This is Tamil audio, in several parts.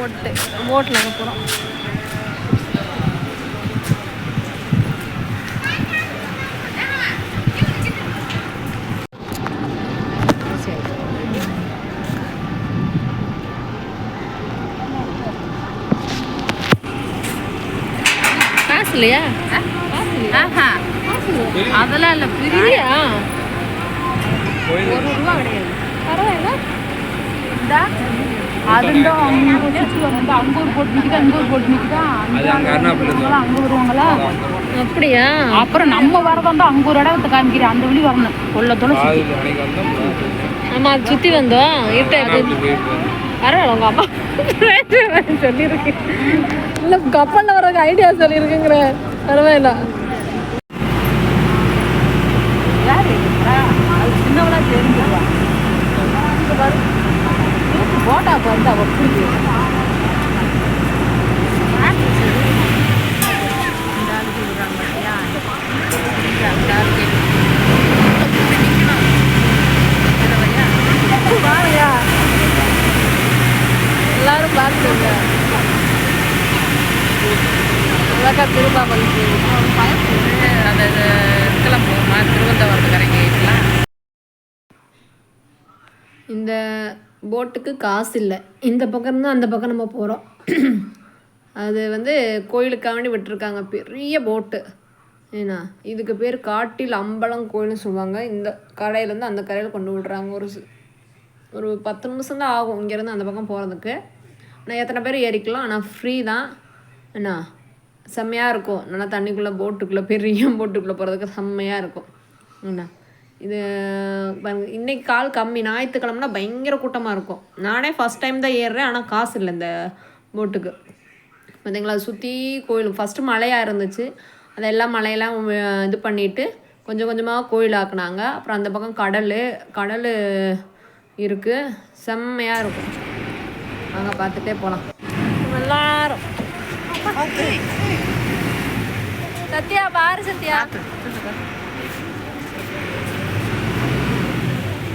போட்டு போட்டில் போகிறோம் காசு இல்லையா? ஆஹா. அதெல்லாம் இல்லை இல்லையா ஒரு ரூபா கிடையாது. பரவாயில்ல. அதுண்டோ அவங்க சுற்றி வந்து அங்க ஒரு போட்டு நிக்குது அங்க ஒரு போட்டு நிக்குதா அது அங்கே வருவாங்களா அப்படியா அப்புறம் நம்ம வரதா அங்க ஒரு இடத்த காமிக்கிறேன் அந்த வழி வரணும் அன்னைக்கு வந்தோம் ஆமா அது சுத்தி வந்தோம் போயிருக்கோம் பரவாயில்ல உங்க அம்மா சொல்லியிருக்கு இல்ல கப்பல்ல வர்றதுக்கு ஐடியா சொல்லியிருக்குங்கிற பரவாயில்ல சின்னவளா தெரிஞ்சிருவா போட்டா வந்து அவ பிடிச்சி பாருங்க எல்லாரும் பார்த்துங்க அழகா திருப்பாமல் அந்த இதுக்கெல்லாம் போகுமா திருவனந்தபுரத்து கரைக்கலாம் இந்த போட்டுக்கு காசு இல்லை. இந்த பக்கம் அந்த பக்கம் நம்ம போகிறோம் அது வந்து கோயிலுக்காக வேண்டி விட்டுருக்காங்க. பெரிய போட்டு. ஏன்னா இதுக்கு பேர் காட்டில் அம்பலம் கோயில்னு சொல்லுவாங்க. இந்த கடையிலேருந்து அந்த கடையில் கொண்டு விடுறாங்க. ஒரு ஒரு பத்து நிமிஷம் தான் ஆகும் இங்கேருந்து அந்த பக்கம் போகிறதுக்கு ஆனால் எத்தனை பேர் ஏறிக்கலாம். ஆனால் ஃப்ரீ தான். என்ன செம்மையாக இருக்கும். நல்லா தண்ணிக்குள்ளே போட்டுக்குள்ளே பெரிய போட்டுக்குள்ளே போகிறதுக்கு செம்மையாக இருக்கும். என்ன இது இன்னைக்கு கால் கம்மி. ஞாயிற்றுக்கிழமைனா பயங்கர கூட்டமாக இருக்கும். நானே ஃபஸ்ட் டைம் தான் ஏறுறேன். ஆனால் காசு இல்லை இந்த போட்டுக்கு பார்த்தீங்களா அது சுற்றி கோயில். ஃபஸ்ட்டு மலையாக இருந்துச்சு. அதெல்லாம் மலையெல்லாம் வி- இது பண்ணிட்டு கொஞ்சம் கொஞ்சமாக கோயில் ஆக்குனாங்க. அப்புறம் அந்த பக்கம் கடல் கடல் இருக்குது செம்மையாக இருக்கும். வாங்க பார்த்துட்டே போகலாம் எல்லாரும். சத்யா பாரு சத்யா.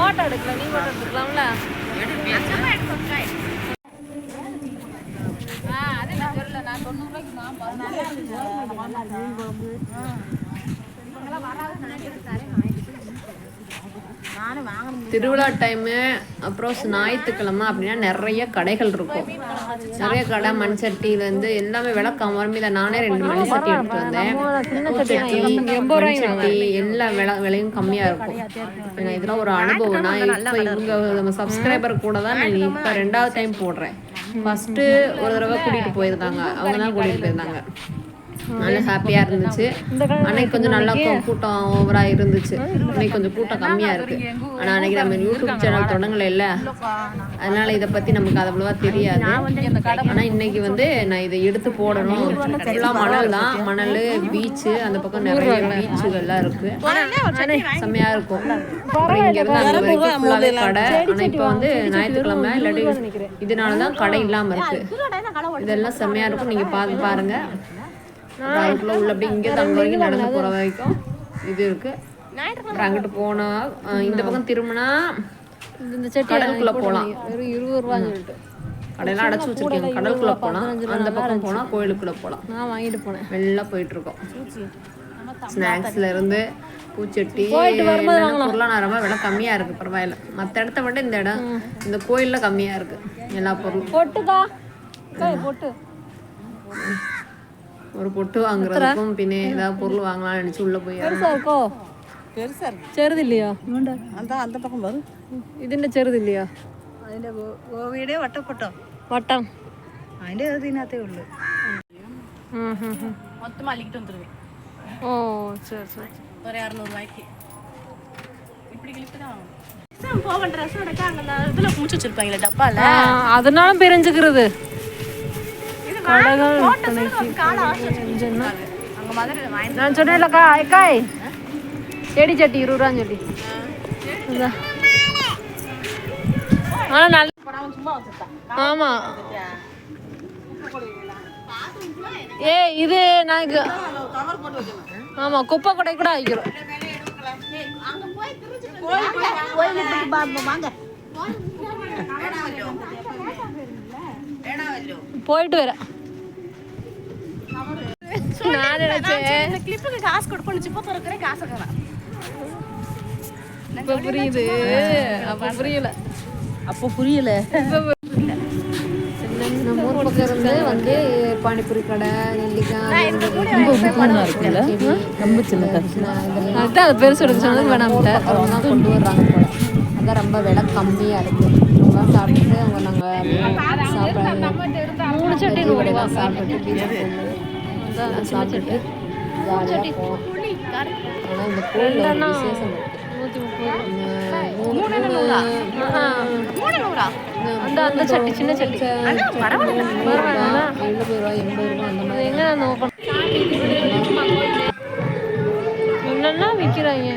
ஃபோட்டோ எடுக்கல நீ ஃபோட்டோ எடுத்துக்கலாம்ல? திருவிழா டைமு அப்புறம் ஞாயிற்றுக்கிழமை அப்படின்னா நிறைய கடைகள் இருக்கும். நிறைய கடை மண் சட்டியிலேருந்து எல்லாமே விளக்கம் வரும். இதை நானே ரெண்டு மண் சட்டி எடுத்துட்டு வந்தேன். சட்டி எல்லா விலை விலையும் கம்மியாக இருக்கும். இதெல்லாம் ஒரு அனுபவம். நான் இப்போ இவங்க நம்ம சப்ஸ்கிரைபர் கூட தான் நான் இப்போ ரெண்டாவது டைம் போடுறேன். ஃபஸ்ட்டு ஒரு தடவை கூட்டிகிட்டு போயிருந்தாங்க. அவங்க தான் கூட்டிகிட்டு போயிருந்தாங்க. நல்ல ஹாப்பியாக இருந்துச்சு. அன்னைக்கு கொஞ்சம் நல்லா கூட்டம் ஓவராக இருந்துச்சு. இன்னைக்கு கொஞ்சம் கூட்டம் கம்மியாக இருக்கு. ஆனால் அன்னைக்கு நம்ம யூடியூப் சேனல் தொடங்கலை இல்லை. அதனால இதை பற்றி நமக்கு அது அவ்வளோவா தெரியாது. ஆனால் இன்னைக்கு வந்து நான் இதை எடுத்து போடணும். ஃபுல்லாக மணல் தான். மணல் பீச்சு அந்த பக்கம் நிறைய பீச்சுகள்லாம் இருக்கு. செம்மையாக இருக்கும். அப்புறம் இங்கேருந்து அங்கே வரைக்கும் ஃபுல்லாகவே கடை. ஆனால் இப்போ வந்து ஞாயிற்றுக்கிழமை இல்லாட்டி இதனால தான் கடை இல்லாமல் இருக்கு. இதெல்லாம் செம்மையாக இருக்கும். நீங்கள் பார்த்து பாருங்க. அப்புறம் அதுக்குள்ள உள்ள அப்படியே இங்கே வரைக்கும் நடந்து போகிற வரைக்கும் இது இருக்கு அப்புறம் அங்கிட்டு போனா அஹ் இந்த பக்கம் திரும்பினா இந்த கடலுக்குள்ள போகலாம் வெறும் இருபது ரூபா சொல்லிட்டு கடையெல்லாம் அடைச்சு வச்சிருக்கேன் கடலுக்குள்ள போகலாம் அந்த பக்கம் போனா கோயிலுக்குள்ள போகலாம் நான் வாங்கிட்டு போனேன் வெளில போயிட்டு இருக்கோம் ஸ்நாக்ஸ்ல இருந்து பூச்சட்டி ரொம்ப விலை கம்மியா இருக்கு பரவாயில்ல மற்ற இடத்த விட இந்த இடம் இந்த கோயில்ல கம்மியா இருக்கு எல்லா பொருளும் பொட்டுக்கா பொட்டு ஒரு பொட்டு வாங்குறதுக்கும் பின்ன ஏதாவது பொருள் வாங்கலாம்னு நினைச்சு உள்ள போய் பெருசா இருக்கோ பெருசா இருக்கு ചെറുത് ഇല്ലയോ அந்த அந்த பக்கம் வரும் ഇതിന്റെ ചെറുത് ഇല്ലയോ അതിന്റെ വീടേ വട്ടപ്പെട്ടോ വട്ടം അതിന്റെ ഇതിനകത്തേ ഉള്ളു ഉം, ഉം, ഉം. മൊത്തം അല്ലിക്കിട്ട് வந்துருவேன் ഓ ശരി ശരി ஒரு இரநூறுவாய்க்கு இப்படி கிளிப்பு போவன் ட்ரெஸ் எடுக்க அங்கே இதில் பூச்சி வச்சிருப்பாங்களே டப்பால ആ അതിനാളും நான் சொன்னேன்லக்கா அக்காய் செடி சட்டி இருபது ரூபான்னு சொல்லி ஆனால் நல்ல ஆமாம் ஏ இது நாங்கள் ஆமாம் குப்பை கொடை கூட வைக்கிறோம். வாங்க. போயிட்டு வரேன். நான் நினைச்சேன். இந்த கிளிப்புக்கு காசு கொடுப்போம் சிப்ப திறக்கிறேன் காசு தரேன் இப்ப புரியுது. அப்ப புரியல. அப்போ புரியல. நம்ம ஊர் பக்கம் இருந்து வந்து பானிபூரி கடை நெல்லிக்காய் ரொம்ப சின்ன அதான் அது பெருசு எடுக்க சொன்னது தான் கொண்டு வர்றாங்க போல. அதான் ரொம்ப விலை கம்மியாக இருக்குது ரொம்ப சாப்பிட்டுட்டு அவங்க நாங்கள் சாப்பிட மூணு சட்டி வடைலாம் சாப்பிட்டுட்டு பீஸா பொண்ணு சாப்பிட்டுட்டு ஜாலியாக போவோம் ஆனால் இந்த கோயிலில் ஒரு விசேஷம் இருக்கு. நூத்தி முப்பது. நூறா? அந்த அந்த சட்டி சின்ன சட்டி. பரவாயில்ல. எழுபது ரூபா எண்பது ரூபா அந்த மாதிரி. எங்க அந்த ஓப்பன்? என்னெல்லாம் விற்கிறாங்க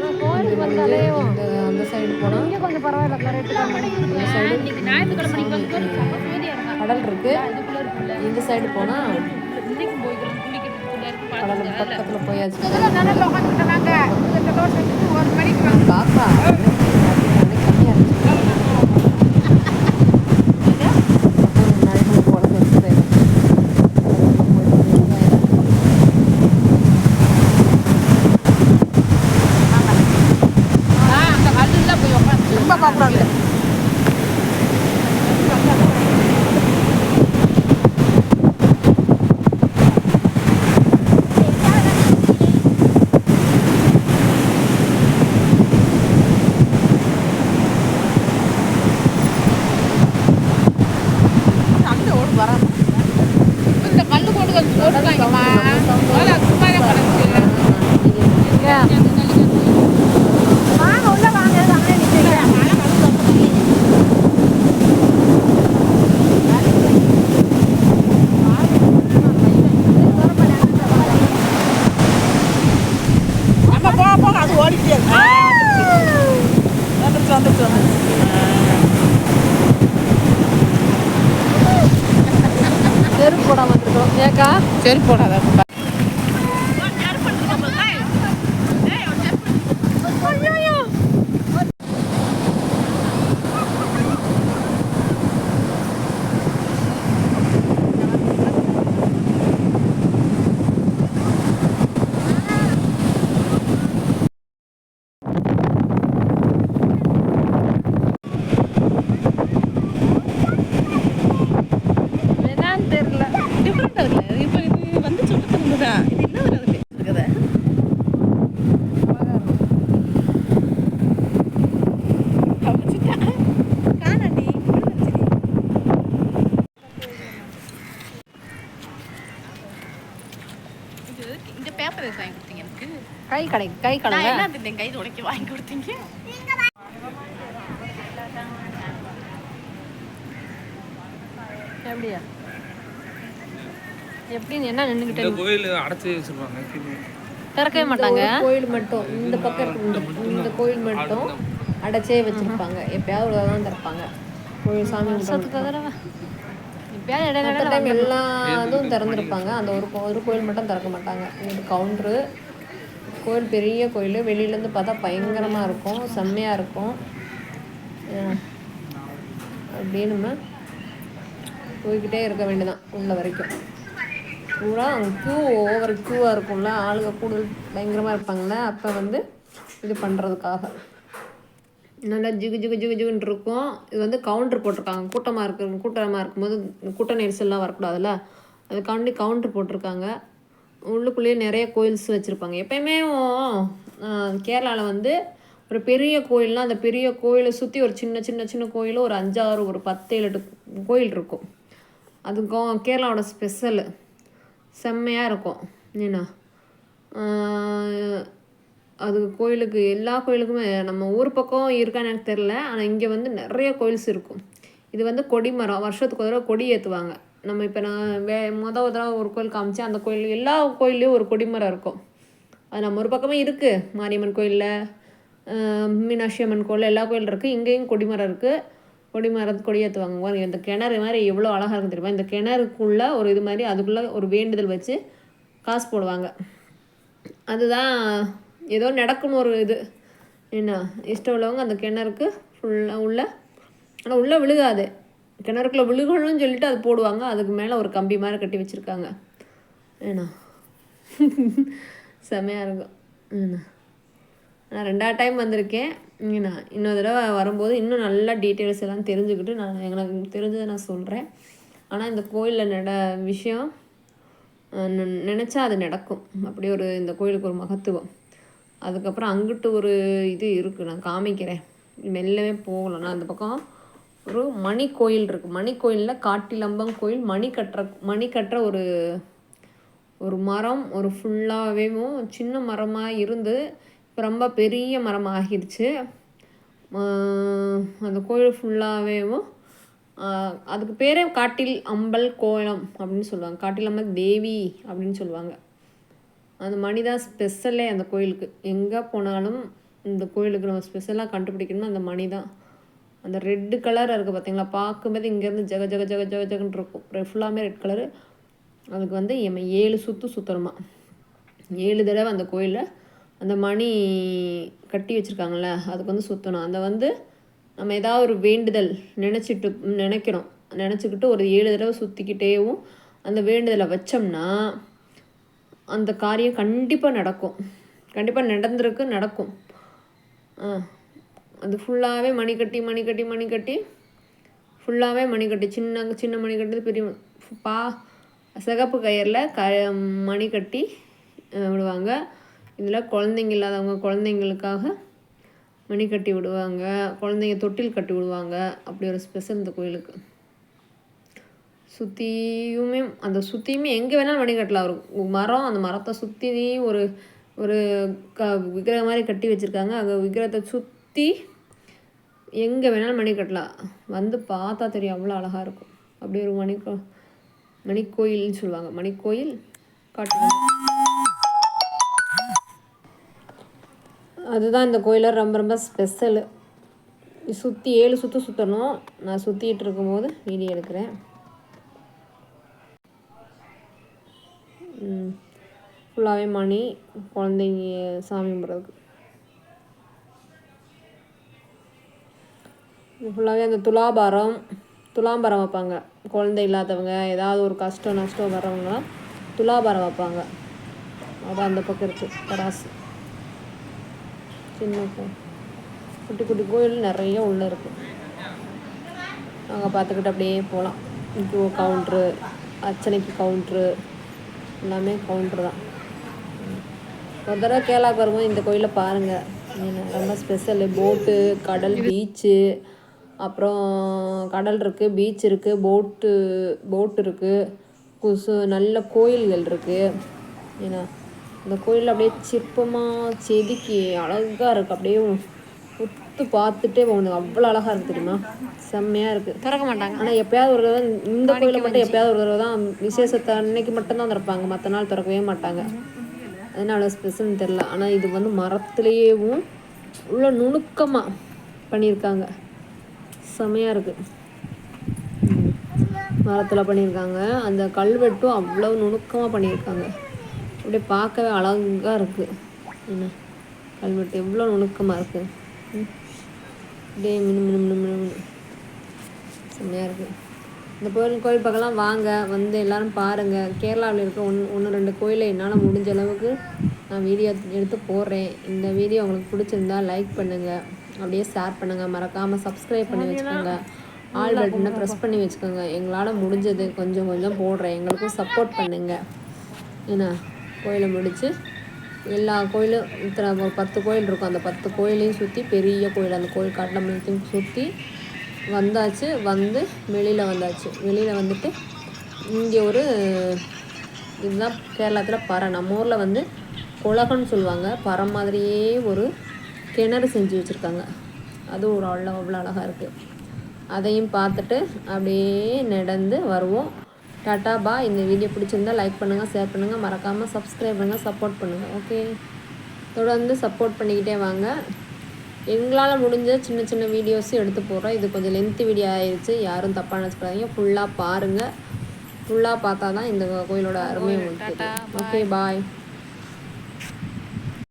நான் கோயிலுக்கு வந்தாலே இந்த அந்த சைடு போனால் இங்கே கொஞ்சம் பரவாயில்ல கடல் இருக்கு. இந்த சைடு போனால் கடல் பக்கத்தில் போயாச்சு. காக்கா சரி போடாத என்னன்னு தெரியல டிஃப்ரெண்ட் அதுல இப்போ இது வந்து சுட்டு தருந்ததா இது என்ன வருது இருக்குது காணாண்டி இந்த பேப்பர் எதுக்கு வாங்கி கொடுத்தீங்க எனக்கு கை கடை கை கடை கை உடைக்க வாங்கி கொடுத்தீங்க. எப்படியா? எப்படின்னு என்ன நின்றுக்கிட்டே இந்த கோயில் அடைச்சி வச்சிருப்பாங்க திறக்கவே மாட்டாங்க. ஒரு கோயில் மட்டும் இந்த பக்கம் இந்த- கோயில் மட்டும் அடைச்சே வச்சிருப்பாங்க. எப்பயாவது ஒரு தான் திறப்பாங்க. கோயில் சாமி டைம் எல்லா இதுவும் திறந்துருப்பாங்க. அந்த ஒரு கோயில் மட்டும் திறக்க மாட்டாங்க. இது கவுண்ட்ரு கோயில் பெரிய கோயில். வெளியிலேருந்து பார்த்தா பயங்கரமாக இருக்கும். செம்மையாக இருக்கும். அஹ் அப்படியே நம்ம போய்கிட்டே இருக்க வேண்டியதான் உள்ள வரைக்கும். பூரா அங்கே க்யூ ஓவர் க்யூவாக இருக்கும்ல. ஆளுங்க கூடுதல் பயங்கரமாக இருப்பாங்கள்ல அப்போ வந்து இது பண்ணுறதுக்காக நல்லா ஜிகு ஜிகு ஜிகு ஜிகுன்னு இருக்கும். இது வந்து கவுண்டர் போட்டிருக்காங்க. கூட்டமாக இருக்கு கூட்டமாக இருக்கும்போது கூட்ட நெரிசல்லாம் வரக்கூடாதுல்ல. அதுக்காண்டி கவுண்டர் போட்டிருக்காங்க. உள்ளுக்குள்ளேயே நிறைய கோயில்ஸ் வச்சுருப்பாங்க. எப்பயுமே கேரளாவில் வந்து ஒரு பெரிய கோயில்னால் அந்த பெரிய கோயிலை சுற்றி ஒரு சின்ன சின்ன சின்ன கோயிலும் ஒரு அஞ்சாறு ஒரு பத்து ஏழு கோயில் இருக்கும். அது கேரளாவோட ஸ்பெஷல் செம்மையாக இருக்கும். என்ன அது கோயிலுக்கு எல்லா கோயிலுக்குமே நம்ம ஊர் பக்கம் இருக்கான்னு எனக்கு தெரில ஆனால் இங்கே வந்து நிறைய கோயில்ஸ் இருக்கும். இது வந்து கொடி மரம் வருஷத்துக்கு ஒரு தடவை கொடி ஏற்றுவாங்க நம்ம இப்போ நான் வே மொதல் தடவை ஒரு கோயில் காமிச்சேன் அந்த கோயில் எல்லா கோயில்லையும் ஒரு கொடிமரம் இருக்கும். அது நம்ம ஒரு பக்கமே இருக்குது மாரியம்மன் கோயிலில் மீனாட்சி அம்மன் கோயில் எல்லா கோயில் இருக்குது இங்கேயும் கொடிமரம் இருக்குது கொடிமரம் கொடி ஏற்றுவாங்க பாருங்க இந்த கிணறு மாதிரி எவ்வளோ அழகாக இருக்கும் தெரியுமா? இந்த கிணறுக்குள்ளே ஒரு இது மாதிரி அதுக்குள்ளே ஒரு வேண்டுதல் வச்சு காசு போடுவாங்க. அதுதான் ஏதோ நடக்கும்னு ஒரு இது. என்ன? இஷ்டம் உள்ளவங்க அந்த கிணறுக்கு ஃபுல்லாக உள்ள ஆனால் உள்ளே விழுகாது. கிணறுக்குள்ள விழுகணும்னு சொல்லிட்டு அது போடுவாங்க. அதுக்கு மேலே ஒரு கம்பி மாதிரி கட்டி வச்சுருக்காங்க. ஏண்ணா செமையாக இருக்கும். ஏண்ணா நான் ரெண்டாவது டைம் வந்திருக்கேன். ஏண்ணா இன்னொரு தடவை வரும்போது இன்னும் நல்லா டீட்டெயில்ஸ் எல்லாம் தெரிஞ்சுக்கிட்டு நான் எனக்கு தெரிஞ்சதை நான் சொல்கிறேன் ஆனால் இந்த கோயிலில் நட விஷயம் நினச்சா நெ- அது நடக்கும். அப்படி ஒரு இந்த கோயிலுக்கு ஒரு மகத்துவம். அதுக்கப்புறம் அங்கிட்டு ஒரு இது இருக்குது நான் காமிக்கிறேன். மெல்லவே போகலாம். நான் அந்த பக்கம் ஒரு மணி கோயில் இருக்குது மணி கோயிலில் காட்டிலம்பம் கோயில் மணி கட்டுற மணி கட்டுற ஒரு ஒரு மரம் ஒரு ஃபுல்லாகவேவும் சின்ன மரமாக இருந்து இப்போ ரொம்ப பெரிய மரம் ஆகிருச்சு அந்த கோயில் ஃபுல்லாகவேவும் அதுக்கு பேரே காட்டில் அம்பல் கோலம் அப்படின்னு சொல்லுவாங்க. காட்டில் அம்பல் தேவி அப்படின்னு சொல்லுவாங்க. அந்த மணி தான் ஸ்பெஷலே அந்த கோயிலுக்கு. எங்கே போனாலும் இந்த கோயிலுக்கு நம்ம ஸ்பெஷலாக கண்டுபிடிக்கணும்னா அந்த மணி தான் அந்த ரெட்டு கலர் இருக்குது பார்த்தீங்களா பார்க்கும்போது இங்கேருந்து ஜக ஜக ஜக ஜக ஜகன்னு இருக்கும். ஃபுல்லாமே ரெட் கலரு அதுக்கு வந்து எம்ம ஏழு சுற்று சுற்றணுமா ஏழு தடவை அந்த கோயிலில் அந்த மணி கட்டி வச்சுருக்காங்கல்ல அதுக்கு வந்து சுற்றணும் அந்த வந்து நம்ம ஏதாவது ஒரு வேண்டுதல் நினச்சிட்டு நினைக்கிறோம் நினச்சிக்கிட்டு ஒரு ஏழு தடவை சுற்றிக்கிட்டேவும் அந்த வேண்டுதலை வச்சோம்னா அந்த காரியம் கண்டிப்பாக நடக்கும். கண்டிப்பாக நடந்திருக்கு நடக்கும். ஆ. அது ஃபுல்லாகவே மணி கட்டி மணி கட்டி மணி கட்டி ஃபுல்லாகவே மணி கட்டி சின்ன சின்ன மணி பெரிய பா சிகப்பு கயிறில் க மணி கட்டி விடுவாங்க. இதில் குழந்தைங்க இல்லாதவங்க குழந்தைங்களுக்காக மணி கட்டி விடுவாங்க. குழந்தைங்க தொட்டில் கட்டி விடுவாங்க. அப்படி ஒரு ஸ்பெஷல் இந்த கோயிலுக்கு. சுற்றியுமே அந்த சுற்றியுமே எங்கே வேணாலும் மணி கட்டலாம். ஒரு மரம் அந்த மரத்தை சுற்றி ஒரு ஒரு க விக்கிரகம் மாதிரி கட்டி வச்சுருக்காங்க. அங்கே விக்கிரகத்தை சுற்றி எங்கே வேணாலும் மணி கட்டலாம். வந்து பார்த்தா தெரியும் அவ்வளோ அழகாக இருக்கும். அப்படி ஒரு மணி மணிக்கோயில்னு சொல்லுவாங்க. மணிக்கோயில் காட்டுவாங்க. அதுதான் இந்த கோயிலில் ரொம்ப ரொம்ப ஸ்பெஷலு சுற்றி ஏழு சுற்று சுற்றணும் நான் சுற்றிட்டு இருக்கும்போது வீடியோ எடுக்கிறேன். ஃபுல்லாகவே மணி குழந்தைங்க சாமி கும்பிட்றதுக்கு. ஃபுல்லாகவே அந்த துலாபாரம் துலாபாரம் வைப்பாங்க. குழந்தை இல்லாதவங்க ஏதாவது ஒரு கஷ்டம் நஷ்டம் வர்றவங்களாம் துலாபாரம் வைப்பாங்க. அது அந்த பக்கம் இருக்குது தராசு. சின்ன குட்டி குட்டி கோயில் நிறைய உள்ளே இருக்குது நாங்கள் பார்த்துக்கிட்டு அப்படியே போகலாம் இங்கே கவுண்ட்ரு அர்ச்சனைக்கு கவுண்ட்ரு எல்லாமே கவுண்ட்ரு தான். ஒரு தடவை கேரளாவுக்கு வரும்போது இந்த கோயிலை பாருங்கள் ரொம்ப ஸ்பெஷலு போட்டு கடல் பீச்சு அப்புறம் கடல் இருக்குது பீச் இருக்குது போட்டு போட் இருக்குது குசு நல்ல கோயில்கள் இருக்குது ஏன்னா இந்த கோயில் அப்படியே சிற்பமாக செதுக்கி அழகாக இருக்குது அப்படியே உத்து பார்த்துட்டே போகணும். அவ்வளோ அழகாக இருக்குது தெரியுமா? செம்மையாக இருக்குது திறக்க மாட்டாங்க. ஆனால் எப்பயாவது ஒரு தடவை இந்த கோயிலில் மட்டும் எப்பயாவது ஒரு தடவை தான் விசேஷத்தை அன்னைக்கு மட்டும்தான் திறப்பாங்க. மற்ற நாள் திறக்கவே மாட்டாங்க. அதனால ஸ்பெஷல்னு தெரில ஆனால் இது வந்து மரத்துலேயேவும் உள்ள நுணுக்கமாக பண்ணியிருக்காங்க. செமையாக இருக்குது மரத்தில் பண்ணியிருக்காங்க அந்த கல்வெட்டும் அவ்வளோ நுணுக்கமாக பண்ணியிருக்காங்க அப்படியே பார்க்கவே அழகாக இருக்குது என்ன? கல்வெட்டு எவ்வளோ நுணுக்கமாக இருக்குது அப்படியே மினு மினு மினு மினு மினு. செம்மையாக இருக்குது இந்த கோயில் கோயில் பக்கம்லாம் வாங்க வந்து எல்லோரும் பாருங்கள் கேரளாவில் இருக்க ஒன்று ஒன்று ரெண்டு கோயிலை என்னால் முடிஞ்ச அளவுக்கு நான் வீடியோ எடுத்து போடுறேன். இந்த வீடியோ உங்களுக்கு பிடிச்சிருந்தா லைக் பண்ணுங்கள் அப்படியே ஷேர் பண்ணுங்கள் மறக்காமல் சப்ஸ்கிரைப் பண்ணி வச்சுக்கோங்க. ஆல் பட்டனை ப்ரெஸ் பண்ணி வச்சுக்கோங்க. எங்களால் முடிஞ்சது கொஞ்சம் கொஞ்சம் போடுறேன். எங்களுக்கும் சப்போர்ட் பண்ணுங்கள் என்ன கோயிலை முடித்து எல்லா கோயிலும் இத்தனை ஒரு பத்து கோயில் இருக்கும். அந்த பத்து கோயிலையும் சுற்றி பெரிய கோயில் அந்த கோயில் காட்டில் சுற்றி வந்தாச்சு. வந்து வெளியில் வந்தாச்சு. வெளியில் வந்துட்டு இங்கே ஒரு இதுதான் கேரளத்தில் பறை. நம்ம ஊரில் வந்து குலகன்னு சொல்லுவாங்க. பறை மாதிரியே ஒரு கிணறு செஞ்சு வச்சுருக்காங்க. அது ஒரு அவ்வளோ அவ்வளோ அழகாக இருக்குது அதையும் பார்த்துட்டு அப்படியே நடந்து வருவோம். டாட்டா பா இந்த வீடியோ பிடிச்சிருந்தா லைக் பண்ணுங்கள் ஷேர் பண்ணுங்கள் மறக்காமல் சப்ஸ்கிரைப் பண்ணுங்கள் சப்போர்ட் பண்ணுங்கள் ஓகே தொடர்ந்து சப்போர்ட் பண்ணிக்கிட்டே வாங்க. எங்களால் முடிஞ்ச சின்ன சின்ன வீடியோஸும் எடுத்து போடுறோம். இது கொஞ்சம் லென்த்து வீடியோ ஆயிடுச்சு யாரும் தப்பாக நினச்சிக்காதீங்க. ஃபுல்லாக பாருங்கள் ஃபுல்லாக பார்த்தா தான் இந்த கோயிலோட அருமை உங்களுக்கு ஓகே பாய்.